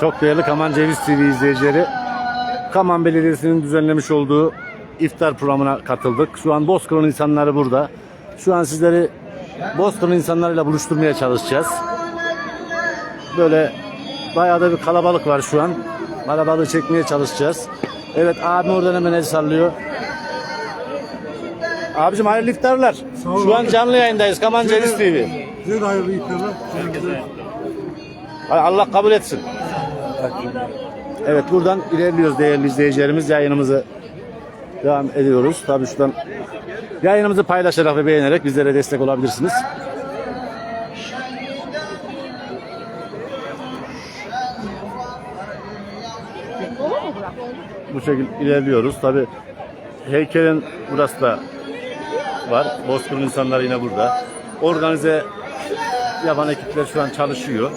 Çok değerli Kaman Ceviz TV izleyicileri. Kaman Belediyesi'nin düzenlemiş olduğu iftar programına katıldık. Şu an Bozkır'ın insanları burada. Şu an sizleri Bozkır'ın insanlarıyla buluşturmaya çalışacağız. Böyle bayağı da bir kalabalık var şu an. Kalabalığı çekmeye çalışacağız. Evet abim oradan hemen el sallıyor. Abicim hayırlı iftarlar. ol Şu an canlı yayındayız Kaman Ceviz TV. Size de hayırlı iftarlar. Allah kabul etsin. Evet buradan ilerliyoruz değerli izleyicilerimiz. Yayınımızı devam ediyoruz. Tabii şuradan yayınımızı paylaşarak ve beğenerek bizlere destek olabilirsiniz. Bu şekilde ilerliyoruz. Tabii heykelin burası da var. Bozkır'ın insanları yine burada. Organize yapan ekipler şu an çalışıyor.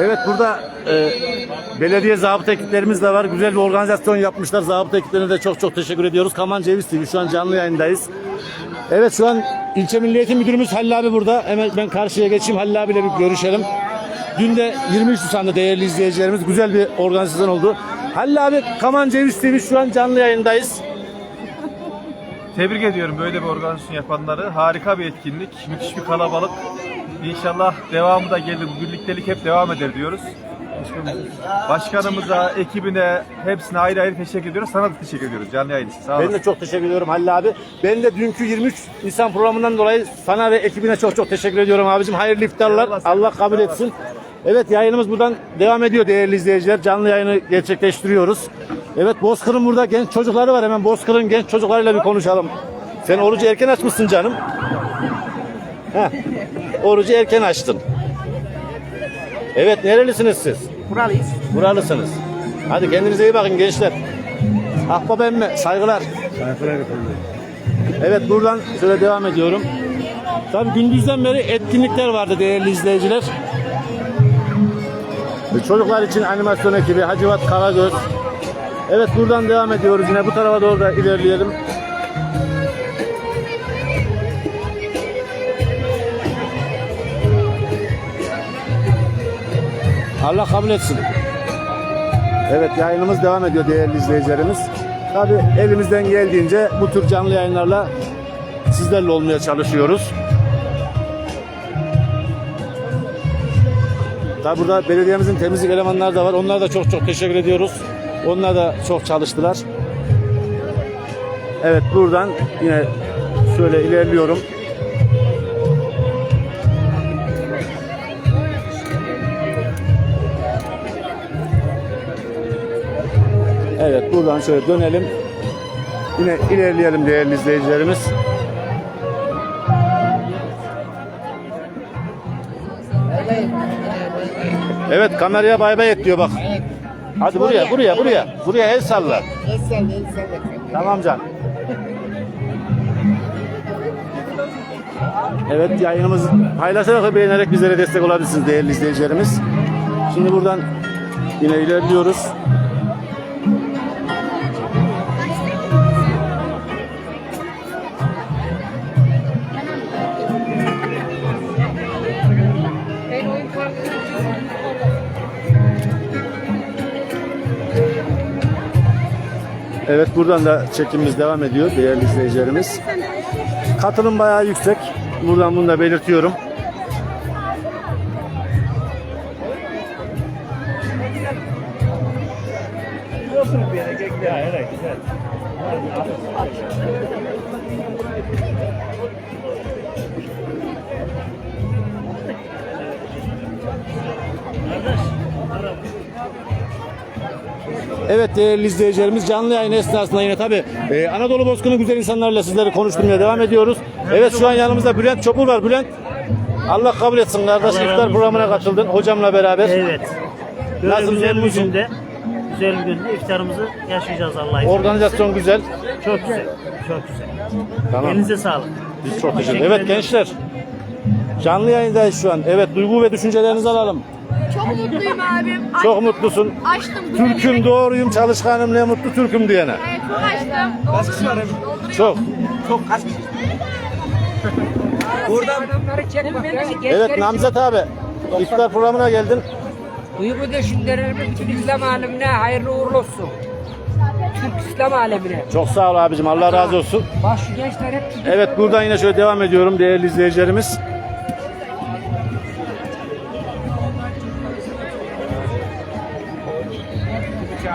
Evet burada e, belediye zabıta ekiplerimiz de var. Güzel bir organizasyon yapmışlar. Zabıta ekiplerine de çok çok teşekkür ediyoruz. Kaman Ceviz TV şu an canlı yayındayız. Evet şu an ilçe Milli Eğitim Müdürümüz Halil abi burada. Hemen ben karşıya geçeyim Halil abiyle bir görüşelim. Dün de 23 Nisan'da değerli izleyicilerimiz güzel bir organizasyon oldu. Halil abi Kaman Ceviz TV şu an canlı yayındayız. Tebrik ediyorum böyle bir organizasyon yapanları. Harika bir etkinlik, müthiş bir kalabalık. İnşallah devamı da gelir, bu birliktelik hep devam eder diyoruz. Başkanımıza, ekibine, hepsine ayrı ayrı teşekkür ediyoruz. Sana da teşekkür ediyoruz canlı yayın için. Sağ olun. Ben de çok teşekkür ediyorum Halil abi. Ben de dünkü 23 Nisan programından dolayı sana ve ekibine çok çok teşekkür ediyorum abicim. Hayırlı iftarlar. Eyvallah, Allah kabul etsin. Evet yayınımız buradan devam ediyor değerli izleyiciler. Canlı yayını gerçekleştiriyoruz. Evet Bozkır'ın burada genç çocukları var. Hemen Bozkır'ın genç çocuklarıyla bir konuşalım. Sen orucu erken açmışsın canım. Heh. Orucu erken açtın. Evet nerelisiniz siz? Buralıyız. Buralısınız. Hadi kendinize iyi bakın gençler. Ahbap emme saygılar. Evet buradan şöyle devam ediyorum. Tabii gündüzden beri etkinlikler vardı değerli izleyiciler. Ve Çocuklar için animasyon ekibi Hacivat Karagöz. Evet buradan devam ediyoruz yine bu tarafa doğru da ilerleyelim. Allah kabul etsin. Evet yayınımız devam ediyor değerli izleyicilerimiz. Tabi elimizden geldiğince bu tür canlı yayınlarla sizlerle olmaya çalışıyoruz. Tabi burada belediyemizin temizlik elemanları da var. Onlara da çok çok teşekkür ediyoruz. Onlar da çok çalıştılar. Evet buradan yine şöyle ilerliyorum. Evet buradan şöyle dönelim. Yine ilerleyelim değerli izleyicilerimiz. Evet kameraya bay bay et diyor bak. Hadi buraya buraya buraya. Buraya el salla. El salla, el salla. Tamam can. Evet yayınımızı paylaşarak ve beğenerek bizlere destek olabilirsiniz değerli izleyicilerimiz. Şimdi buradan yine ilerliyoruz. Evet buradan da çekimimiz devam ediyor değerli izleyicilerimiz. Katılım bayağı yüksek. Buradan bunu da belirtiyorum. Evet değerli izleyicilerimiz canlı yayın esnasında yine tabi Anadolu Bozkır'ın güzel insanlarla sizleri konuşturmaya devam ediyoruz. Evet şu an yanımızda Bülent Çopur var. Bülent Allah kabul etsin kardeş Allah razı iftar olsun. programına katıldın hocamla beraber. Evet. Böyle Nasıl güzel bir memnunsun? günde, güzel bir günde iftarımızı yaşayacağız Allah'a izniyle. Organizasyon güzel. Çok güzel, çok güzel. Tamam. Elinize sağlık. Biz çok teşekkür Evet gençler. Canlı yayındayız şu an. Evet duygu ve düşüncelerinizi alalım. Çok mutluyum abim. Açtım. Çok mutlusun. Açtım. Türk'üm, doğruyum, çalışkanım, ne mutlu Türk'üm diyene. Evet çok açtım. Dolduruyorum. Dolduruyorum. Çok. Buradan adamları çek bak ya. Evet Namzet abi. İftar programına geldin. Duygu düşüncelerimiz bütün İslam alemine hayırlı uğurlu olsun. Türk İslam alemine. Çok sağ ol abicim. Allah razı olsun. Bak şu gençler hep. Evet buradan yine şöyle devam ediyorum değerli izleyicilerimiz.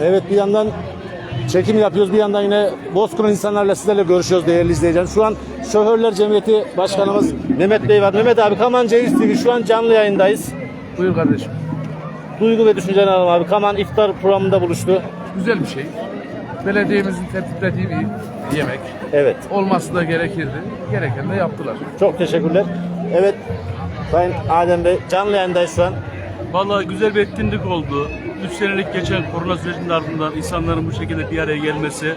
Evet bir yandan çekim yapıyoruz. Bir yandan yine Bozkır'ın insanlarla sizlerle görüşüyoruz değerli izleyiciler. Şu an Şoförler Cemiyeti Başkanımız Mehmet Bey var. Mehmet abi Kaman Ceviz TV şu an canlı yayındayız. Buyur kardeşim. Duygu ve düşüncelerini alalım abi. Kaman iftar programında buluştu. Güzel bir şey. Belediyemizin tertiplediği bir yemek. Evet. Olması da gerekirdi. Gereken de yaptılar. Çok teşekkürler. Evet. Sayın Adem Bey canlı yayındayız şu an. Vallahi güzel bir etkinlik oldu. 3 senelik geçen korona sürecinin ardından insanların bu şekilde bir araya gelmesi,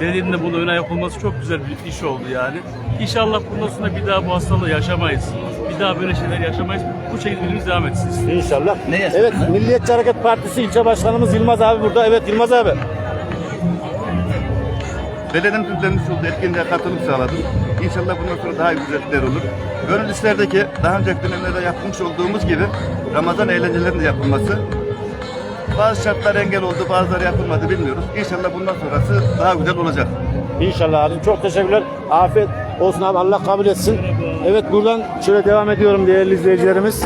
dediğinde bunu öne yapılması çok güzel bir iş oldu yani. İnşallah bundan sonra bir daha bu hastalığı yaşamayız. Bir daha böyle şeyler yaşamayız. Bu şekilde ülkemiz devam etsin. İnşallah. Evet Milliyetçi Hareket Partisi ilçe başkanımız Yılmaz abi burada. Evet Yılmaz abi. Belediyenin düzenlemiş olduğu etkinliğe katılım sağladım. İnşallah bundan sonra daha güzellikler olur. Gönül isterdi ki daha önceki dönemlerde yapmış olduğumuz gibi Ramazan eğlencelerinin yapılması. Bazı şartlar engel oldu, bazıları yapılmadı bilmiyoruz. İnşallah bundan sonrası daha güzel olacak. İnşallah abim. Çok teşekkürler. Afiyet olsun abi. Allah kabul etsin. Evet buradan şöyle devam ediyorum değerli izleyicilerimiz.